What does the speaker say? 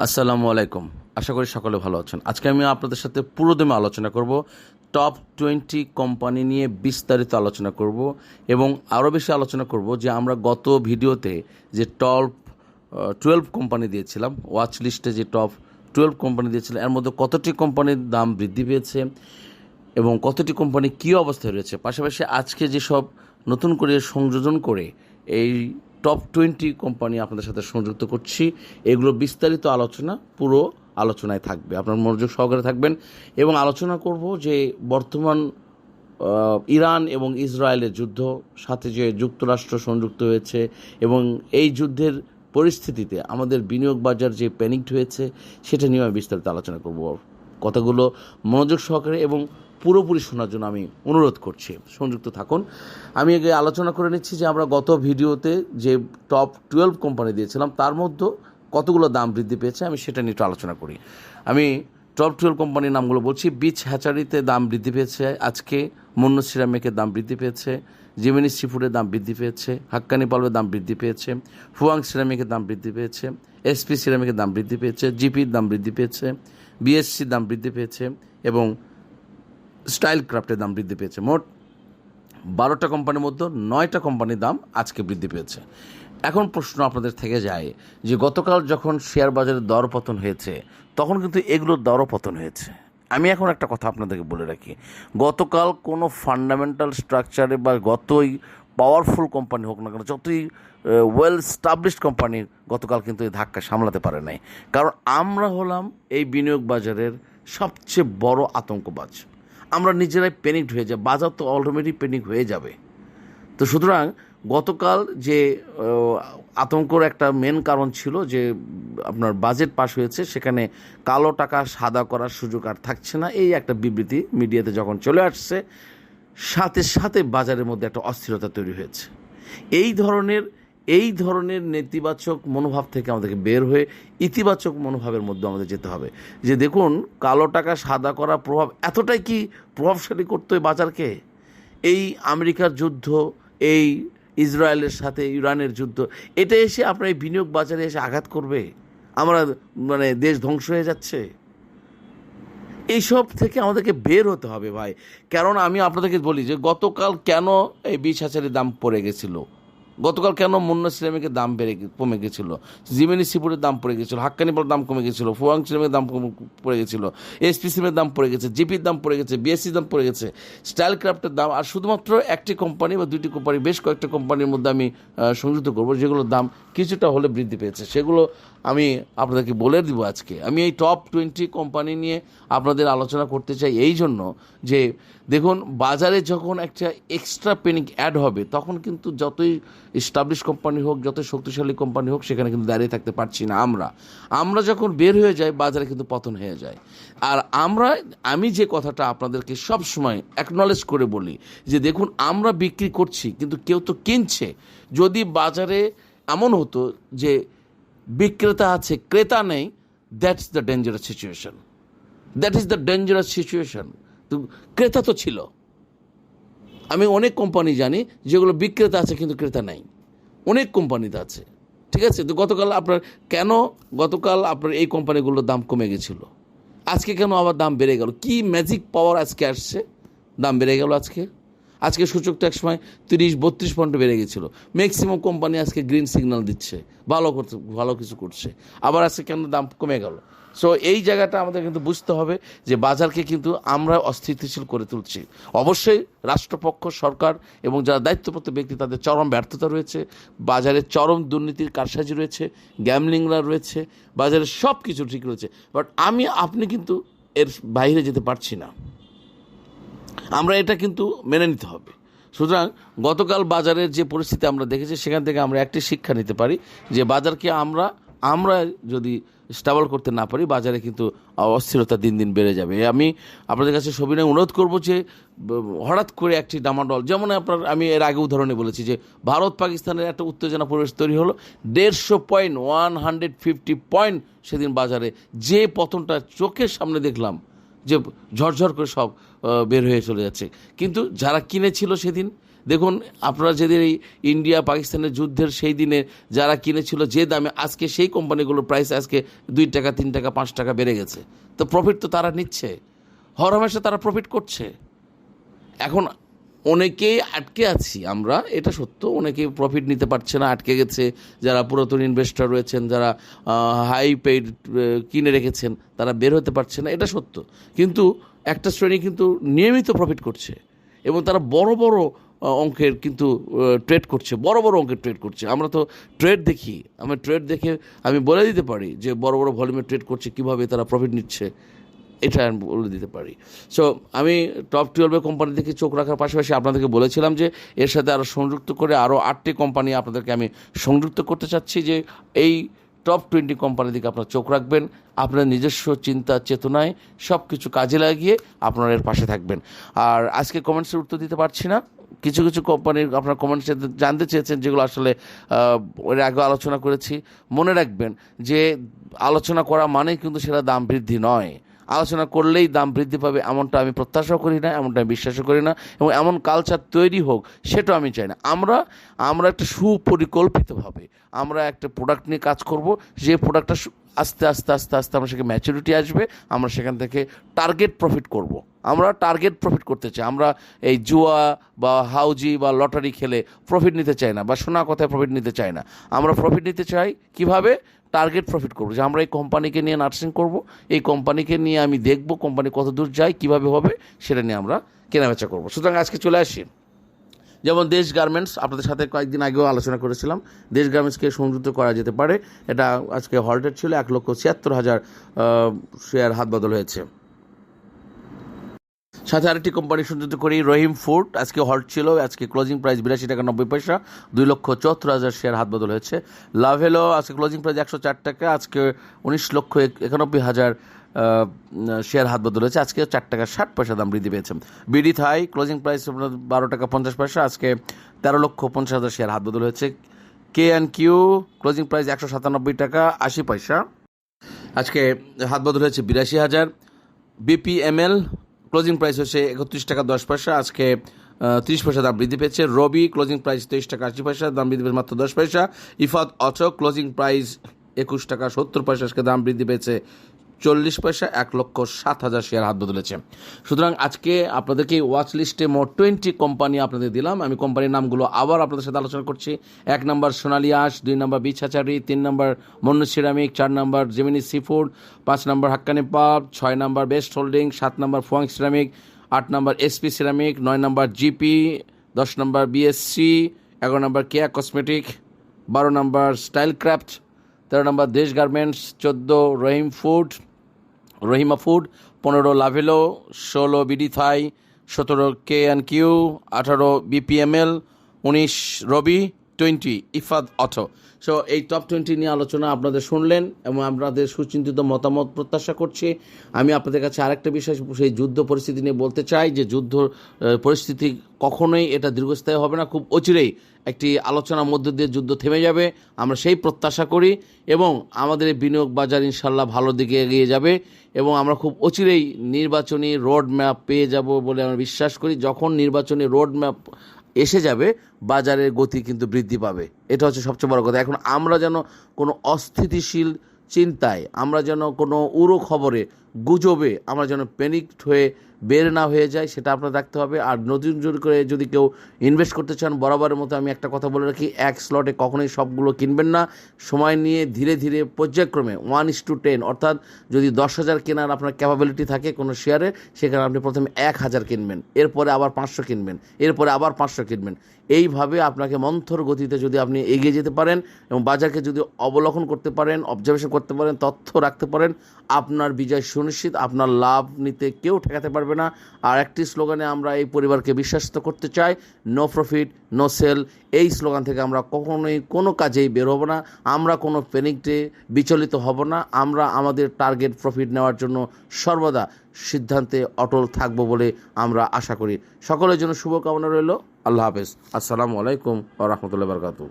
আসসালামু আলাইকুম। আশা করি সকলে ভালো আছেন। আজকে আমি আপনাদের সাথে পুরোদমে আলোচনা করব। টপ টোয়েন্টি কোম্পানি নিয়ে বিস্তারিত আলোচনা করব এবং আরও বেশি আলোচনা করব যে আমরা গত ভিডিওতে যে টপ টুয়েলভ কোম্পানি দিয়েছিলাম ওয়াচ লিস্টে যে টপ টুয়েলভ কোম্পানি দিয়েছিলাম, এর মধ্যে কতটি কোম্পানির দাম বৃদ্ধি পেয়েছে এবং কতটি কোম্পানি কী অবস্থায় রয়েছে? পাশাপাশি আজকে যেসব নতুন করে সংযোজন করে এই টপ টোয়েন্টি কোম্পানি আপনাদের সাথে সংযুক্ত করছি। এগুলো বিস্তারিত আলোচনা, পুরো আলোচনায় থাকবে। আপনার মনোযোগ সহকারে থাকবেন। এবং আলোচনা করব যে বর্তমান ইরান এবং ইসরায়েলের যুদ্ধ, সাথে যে যুক্তরাষ্ট্র সংযুক্ত হয়েছে এবং এই যুদ্ধের পরিস্থিতিতে আমাদের বিনিয়োগ বাজার যে প্যানিকড হয়েছে, সেটা নিয়ে আমি বিস্তারিত আলোচনা করব। কথাগুলো মনোযোগ সহকারে এবং পুরোপুরি শোনার জন্য আমি অনুরোধ করছি। সংযুক্ত থাকুন। আমি আগে আলোচনা করে নিচ্ছি যে আমরা গত ভিডিওতে যে টপ টুয়েলভ কোম্পানি দিয়েছিলাম, তার মধ্যে কতগুলো দাম বৃদ্ধি পেয়েছে আমি সেটা নিয়ে একটু আলোচনা করি। আমি টপ টুয়েলভ কোম্পানির নামগুলো বলছি বিচ হ্যাচারিতে দাম বৃদ্ধি পেয়েছে, আজকে মন্য সিরামিকের দাম বৃদ্ধি পেয়েছে, জিমিনি সিফুডের দাম বৃদ্ধি পেয়েছে, হাক্কানি পালবের দাম বৃদ্ধি পেয়েছে, ফুয়াং সিরামিকের দাম বৃদ্ধি পেয়েছে, এসপি সিরামিকের দাম বৃদ্ধি পেয়েছে, জিপির দাম বৃদ্ধি পেয়েছে, বিএসসির দাম বৃদ্ধি পেয়েছে এবং স্টাইল ক্রাফ্টের দাম বৃদ্ধি পেয়েছে। মোট বারোটা কোম্পানির মধ্যে নয়টা কোম্পানির দাম আজকে বৃদ্ধি পেয়েছে। এখন প্রশ্ন আপনাদের থেকে যায় যে গতকাল যখন শেয়ার বাজারের দরপতন হয়েছে, তখন কিন্তু এগুলোর দরপতন হয়েছে। আমি এখন একটা কথা আপনাদেরকে বলে রাখি। গতকাল কোনো ফান্ডামেন্টাল স্ট্রাকচারে বা গতই পাওয়ারফুল কোম্পানি হোক না কেন, যতই ওয়েল স্টাবলিশড কোম্পানি গতকাল কিন্তু এই ধাক্কা সামলাতে পারে নাই। কারণ আমরা হলাম এই বিনিয়োগ বাজারের সবচেয়ে বড় আতঙ্কবাজ। আমরা নিজেরাই প্যানিকড হয়ে যাই, বাজার তো অলরেডি প্যানিক হয়ে যাবে। তো সুতরাং গতকাল যে আতঙ্কর একটা মেন কারণ ছিল যে, আপনার বাজেট পাস হয়েছে, সেখানে কালো টাকা, সাদা করার সুযোগ আর থাকছে না। এই একটা বিবৃতি মিডিয়াতে যখন চলে আসছে, সাথে সাথে বাজারের মধ্যে একটা অস্থিরতা তৈরি হয়েছে। এই ধরনের এই ধরনের নেতিবাচক মনোভাব থেকে আমাদেরকে বের হয়ে ইতিবাচক মনোভাবের মধ্যে আমাদের যেতে হবে। যে দেখুন, কালো টাকা সাদা করা প্রভাব এতটাই কি প্রভাবশালী করতো এই বাজারকে? এই আমেরিকার যুদ্ধ, এই ইসরায়েলের সাথে ইরানের যুদ্ধ, এটা এসে আপনার এই বিনিয়োগ বাজারে এসে আঘাত করবে? আমরা মানে দেশ ধ্বংস হয়ে যাচ্ছে। এইসব থেকে আমাদেরকে বের হতে হবে ভাই। কারণ আমি আপনাদেরকে বলি যে গতকাল কেন এই বিশ হাজারের দাম পড়ে গেছিল? গতকাল কেন মুন্না সিরামিকের দাম বেড়ে কমে গেছিল? জিমিনি সিপুরের দাম পড়ে গেছিল হাক্কানিপাল দাম কমে গেছিল, ফুয়াং সিরামিকের দাম পড়ে গেছিল, এসপি সিমের দাম পড়ে গেছে, জিপির দাম পড়ে গেছে, বিএসসির দাম পড়ে গেছে স্টাইল ক্রাফ্টের দাম, আর শুধুমাত্র একটি কোম্পানি বা দুইটি কোম্পানি, বেশ কয়েকটা কোম্পানির মধ্যে আমি সংযুক্ত করব, যেগুলোর দাম কিছুটা হলে বৃদ্ধি পেয়েছে। সেগুলো আমি আপনাদেরকে বলে দিব আজকে, আমি এই টপ টোয়েন্টি কোম্পানি নিয়ে আপনাদের আলোচনা করতে চাই এই জন্য যে, দেখুন, বাজারে যখন একটা এক্সট্রা পেনিক অ্যাড হবে, তখন কিন্তু যতই এস্টাবলিশ কোম্পানি হোক, যতই শক্তিশালী কোম্পানি হোক, সেখানে কিন্তু দাঁড়িয়ে থাকতে পারছি না আমরা। আমরা যখন বের হয়ে যাই, বাজারে কিন্তু পতন হয়ে যায়। আর আমরা, আমি যে কথাটা আপনাদেরকে সব সময় অ্যাকনলেজ করে বলি, যে দেখুন, আমরা বিক্রি করছি, কিন্তু কেউ তো কিনছে। যদি বাজারে এমন হতো যে বিক্রেতা আছে, ক্রেতা নেই that's the dangerous situation that is the dangerous situation তো ক্রেতা তো ছিল। আমি অনেক কোম্পানি জানি যেগুলো বিক্রেতা আছে কিন্তু ক্রেতা নাই। অনেক কোম্পানিতে আছে। ঠিক আছে? তো গতকাল আপনার, কেন গতকাল আপনার এই কোম্পানিগুলোর দাম কমে গেছিল? আজকে কেন আবার দাম বেড়ে গেল? কি ম্যাজিক পাওয়ার আজকে আসছে? দাম বেড়ে গেল আজকে? আজকে সূচক তো এক সময় তিরিশ, বত্রিশ পয়েন্ট বেড়ে গেছিল। ম্যাক্সিমাম কোম্পানি আজকে গ্রিন সিগন্যাল দিচ্ছে। ভালো করতে, ভালো কিছু করছে। আবার আজকে কেন দাম কমে গেল? সো এই জায়গাটা আমাদের কিন্তু বুঝতে হবে যে বাজারকে কিন্তু আমরা অস্থিতিশীল করে তুলছি। অবশ্যই রাষ্ট্রপক্ষ, সরকার এবং যারা দায়িত্বপ্রাপ্ত ব্যক্তি তাদের চরম ব্যর্থতা রয়েছে। বাজারে চরম দুর্নীতির কারসাজি রয়েছে গ্যামলিংরা রয়েছে, বাজারে সব কিছু ঠিক রয়েছে। বাট আমি, আপনি কিন্তু এর বাইরে যেতে পারছি না। আমরা এটা কিন্তু মেনে নিতে হবে। সুতরাং গতকাল বাজারের যে পরিস্থিতি আমরা দেখেছি, সেখান থেকে আমরা একটি শিক্ষা নিতে পারি যে বাজারকে আমরা আমরা যদি স্টেবল করতে না পারি, বাজারে কিন্তু অস্থিরতা দিন দিন বেড়ে যাবে। আমি আপনাদের কাছে সবিনয় অনুরোধ করব যে, হঠাৎ করে একটি ডামাডল যেমন আপনার, আমি এর আগে উদাহরণে বলেছি যে, ভারত পাকিস্তানের একটা উত্তেজনা পরিবেশ তৈরি হলো, দেড়শো point, one hundred fifty point সেদিন বাজারে যে পতনটা চোখের সামনে দেখলাম যে ঝরঝর করে সব বের হয়ে চলে যাচ্ছে। কিন্তু যারা কিনেছিল সেদিন, দেখুন, আপনারা যেদিন এই ইন্ডিয়া পাকিস্তানের যুদ্ধের সেই দিনে যারা কিনেছিল যে দামে, আজকে সেই কোম্পানিগুলোর প্রাইস আজকে দুই টাকা, তিন টাকা, পাঁচ টাকা বেড়ে গেছে। তো প্রফিট তো তারা নিচ্ছে। হরহামেশা তারা প্রফিট করছে। এখন অনেকেই আটকে আছি আমরা, এটা সত্য অনেকেই প্রফিট নিতে পারছে না, আটকে গেছে, যারা পুরাতন ইনভেস্টর রয়েছেন, যারা হাই পেইড কিনে রেখেছেন, তারা বের হতে পারছে না, এটা সত্য। কিন্তু একটা শ্রেণি কিন্তু নিয়মিত প্রফিট করছে, এবং তারা বড় বড় অঙ্কের কিন্তু ট্রেড করছে, বড় বড় অঙ্কের ট্রেড করছে। আমরা তো ট্রেড দেখি, আমরা ট্রেড দেখে আমি বলে দিতে পারি যে বড় বড় ভলিউমে ট্রেড করছে, কীভাবে তারা প্রফিট নিচ্ছে। এটা আমি বলে দিতে পারি। সো আমি টপ টুয়েলভের কোম্পানি থেকে চোখ রাখার পাশাপাশি আপনাদেরকে বলেছিলাম যে, এর সাথে আরও সংযুক্ত করে আরও আটটি কোম্পানি আপনাদেরকে আমি সংযুক্ত করতে চাচ্ছি যে, এই টপ টোয়েন্টি কোম্পানির দিকে আপনার চোখ রাখবেন আপনার নিজস্ব চিন্তা, চেতনায় সব কিছু কাজে লাগিয়ে আপনার এর পাশে থাকবেন। আর আজকে কমেন্টসের উত্তর দিতে পারছি না। কিছু কিছু কোম্পানির আপনার কমেন্টস জানতে চেয়েছেন যেগুলো আসলে এর আগে আলোচনা করেছি। মনে রাখবেন যে, আলোচনা করা মানেই কিন্তু সেটা দাম বৃদ্ধি নয়। আলোচনা করলেই দাম বৃদ্ধি পাবে এমনটা আমি প্রত্যাশাও করি না এমনটা আমি বিশ্বাসও করি না এবং এমন কালচার তৈরি হোক সেটাও আমি চাই না আমরা আমরা একটা সুপরিকল্পিতভাবে আমরা একটা প্রোডাক্ট নিয়ে কাজ করব যে প্রোডাক্টটা আস্তে আস্তে আস্তে আস্তে আমরা সেখানে ম্যাচুরিটি আসবে আমরা সেখান থেকে টার্গেট প্রফিট করব। আমরা টার্গেট প্রফিট করতে চাই। আমরা এই জুয়া বা হাউজি বা লটারি খেলে প্রফিট নিতে চাই না বা সোনা কথায় প্রফিট নিতে চাই না। আমরা প্রফিট নিতে চাই কীভাবে? টার্গেট প্রফিট করব। যে আমরা এই কোম্পানিকে নিয়ে নার্সিং করব, এই কোম্পানিকে নিয়ে আমি দেখব কোম্পানি কত দূর যায়, কীভাবে হবে, সেটা নিয়ে আমরা কেনাবেচা করব। সুতরাং আজকে চলে আসি। যেমন দেশ গার্মেন্টস আপনাদের সাথে কয়েকদিন আগেও আলোচনা করেছিলাম। দেশ গার্মেন্টসকে সংযুক্ত করা যেতে পারে। এটা আজকে হল্টেড ছিল, এক লক্ষ ছিয়াত্তর হাজার শেয়ার হাত বদল হয়েছে। সাথে আরেকটি কোম্পানি সংযুক্ত করি, রহিম ফুড। আজকে হট ছিল, আজকে ক্লোজিং প্রাইস বিরাশি টাকা নব্বই পয়সা, দুই লক্ষ চুয়াত্তর হাজার শেয়ার হাত বদল হয়েছে। লাভেলো আজকে ক্লোজিং প্রাইস একশো চার টাকা, আজকে উনিশ লক্ষ একানব্বই হাজার শেয়ার হাত বদল হয়েছে। আজকে চার টাকা ষাট পয়সা দাম বৃদ্ধি পেয়েছে। বিডি থাই ক্লোজিং প্রাইস বারো টাকা পঞ্চাশ পয়সা, আজকে তেরো লক্ষ পঞ্চাশ হাজার শেয়ার হাত বদল হয়েছে। K and Q closing price একশো সাতানব্বই টাকা, আশি পয়সা। আজকে হাত বদল হয়েছে বিরাশি হাজার। বিপিএমএল ক্লোজিং প্রাইস হচ্ছে একত্রিশ টাকা দশ পয়সা। আজকে ত্রিশ পয়সা দাম বৃদ্ধি পেয়েছে। রবি ক্লোজিং প্রাইস তেইশ টাকা আশি পয়সা, দাম বৃদ্ধি পেয়েছে মাত্র দশ পয়সা। ইফাত অটো ক্লোজিং প্রাইস একুশ টাকা সত্তর পয়সা আজকে দাম বৃদ্ধি পেয়েছে চল্লিশ পয়সা, এক লক্ষ সাত হাজার শেয়ার হাত বদলেছে। সুতরাং আজকে আপনাদেরকে ওয়াচ লিস্টে মোট টোয়েন্টি কোম্পানি আপনাদের দিলাম। আমি কোম্পানির নামগুলো আবার আপনাদের সাথে আলোচনা করছি। এক নম্বর সোনালী আঁশ, দুই নম্বর বিচ তিন নম্বর মন্নু সিরামিক, চার নম্বর জেমিনি সি ফুড পাঁচ নম্বর হাক্কানি পাব, ছয় নম্বর বেস্ট হোল্ডিং সাত নম্বর ফোয়াং সিরামিক আট নম্বর এসপি সিরামিক নয় নম্বর জিপি দশ নম্বর বিএসসি এগারো নম্বর কেয়া কসমেটিক বারো নম্বর স্টাইল ক্রাফট তেরো নম্বর দেশ গার্মেন্টস চোদ্দ রহিম ফুড রহিমা ফুড, পনেরো লাভেলো, ষোলো বিডি থাই, সতেরো কে অ্যান্ড কিউ, আঠারো বিপিএমএল, উনিশ Robi twenty, Ifad auto. So এই টপ টোয়েন্টি নিয়ে আলোচনা আপনাদের শুনলেন এবং আপনাদের সুচিন্তিত মতামত প্রত্যাশা করছি। আমি আপনাদের কাছে আরেকটা বিষয়, সেই যুদ্ধ পরিস্থিতি নিয়ে বলতে চাই যে যুদ্ধ পরিস্থিতি কখনোই এটা দীর্ঘস্থায়ী হবে না, খুব অচিরেই একটি আলোচনার মধ্য দিয়ে যুদ্ধ থেমে যাবে। আমরা সেই প্রত্যাশা করি এবং আমাদের বিনিয়োগ বাজার ইনশাল্লাহ ভালো দিকে এগিয়ে যাবে এবং আমরা খুব অচিরেই নির্বাচনী রোড ম্যাপ পেয়ে যাব বলে আমরা বিশ্বাস করি। যখন নির্বাচনী রোড ম্যাপ এসে যাবে, বাজারের গতি কিন্তু বৃদ্ধি পাবে। এটা হচ্ছে সবচেয়ে বড় কথা। এখন আমরা যেন কোনো অস্থিতিশীল চিন্তায়, আমরা যেন কোনো উড়ো খবরে গুজবে আমরা যেন প্যানিকড হয়ে বের না হয়ে যায় সেটা আপনার রাখতে হবে। আর নতুন জোর করে যদি কেউ ইনভেস্ট করতে চান, বরাবরের মতো আমি একটা কথা বলে রাখি, এক স্লটে কখনোই সবগুলো কিনবেন না। সময় নিয়ে ধীরে ধীরে পর্যায়ক্রমে ওয়ান ইস টু টেন অর্থাৎ যদি দশ হাজার কেনার আপনার ক্যাপাবিলিটি থাকে কোনো শেয়ারে সেখানে আপনি প্রথমে এক হাজার কিনবেন, এরপরে আবার পাঁচশো কিনবেন, এরপরে আবার পাঁচশো কিনবেন। এইভাবে আপনাকে মন্থর গতিতে যদি আপনি এগিয়ে যেতে পারেন এবং বাজারকে যদি অবলোকন করতে পারেন অবজারভেশন করতে পারেন, তথ্য রাখতে পারেন, আপনার বিজয় সুনিশ্চিত আপনার লাভ নিতে কেউ ঠেকাতে পারবে না। আর একটি স্লোগানে আমরা এই পরিবারকে বিশ্বাসিত করতে চাই। নো প্রফিট নো সেল এই স্লোগান থেকে আমরা কখনোই কোনো কাজেই বের হব না। আমরা কোনো পেনিকটে বিচলিত হব না। আমরা আমাদের টার্গেট প্রফিট নেওয়ার জন্য সর্বদা সিদ্ধান্তে অটল থাকব বলে আমরা আশা করি। সকলের জন্য শুভকামনা রইল। আল্লাহ হাফেজ। আসসালামু আলাইকুম ও রহমতুল্লাহ বরকাতু